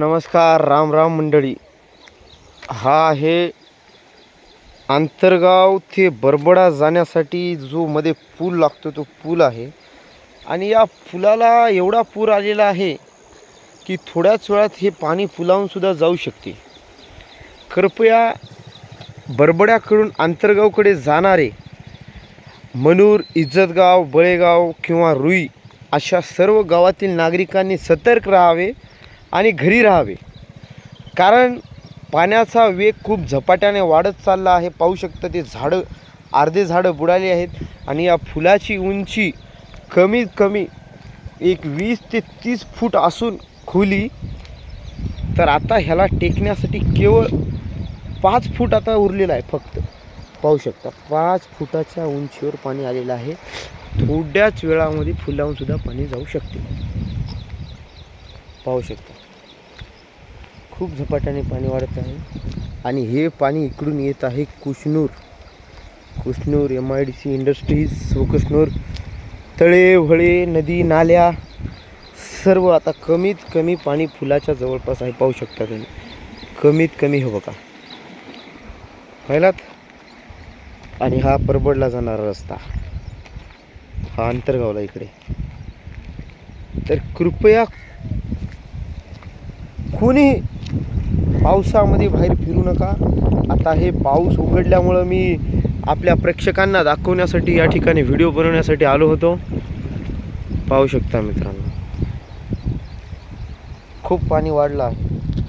नमस्कार राम राम मंडळी. हा आहे आंतरगाव ते बरबडा जाण्यासाठी जो मध्ये पूल लागतो तो पूल आहे. आणि या पुलाला एवढा पूर आलेला आहे की थोड्याच वेळात हे पाणी पुलावून सुद्धा जाऊ शकते. कृपया बरबड्याकडून आंतरगावकडे जाणारे मनूर इज्जतगाव बळेगाव किंवा रुई अशा सर्व गावातील नागरिकांनी सतर्क राहावे. आणि घरी राहावे. कारण पाण्याचा वेग खूप झपाट्याने वाढत चालला आहे. पाहू शकतं ते झाडं अर्धे झाडं बुडाली आहेत आणि या फुलाची उंची कमीत कमी एक वीस ते तीस फूट असून खोली. तर आता ह्याला टेकण्यासाठी केवळ पाच फूट आता उरलेला आहे फक्त. पाहू शकता पाच फुटाच्या उंचीवर पाणी आलेलं आहे. थोड्याच वेळामध्ये फुलावून सुद्धा पाणी जाऊ शकते. पाहू शकता. खूप झपाट्याने पाणी वाढत आहे. आणि हे पाणी इकडून येत आहे Kushnur Kushnur M I D C industries व कुशनूर तळे व्हळे नदी नाल्या सर्व आता कमीत कमी पाणी फुलाच्या जवळपास आहे. पाहू शकता तुम्ही. कमीत कमी हो बघा. पाहिलात? आणि हा परबडला जाणारा रस्ता. हा अंतरगावला इकडे. तर कृपया कोणी पावसामध्ये बाहेर फिरू नका. आता हे पाऊस उघडल्यामुळं मी आपल्या प्रेक्षकांना दाखवण्यासाठी या ठिकाणी व्हिडिओ बनवण्यासाठी आलो होतो. पाहू शकता मित्रांनो. खूप पाणी वाढलं आहे.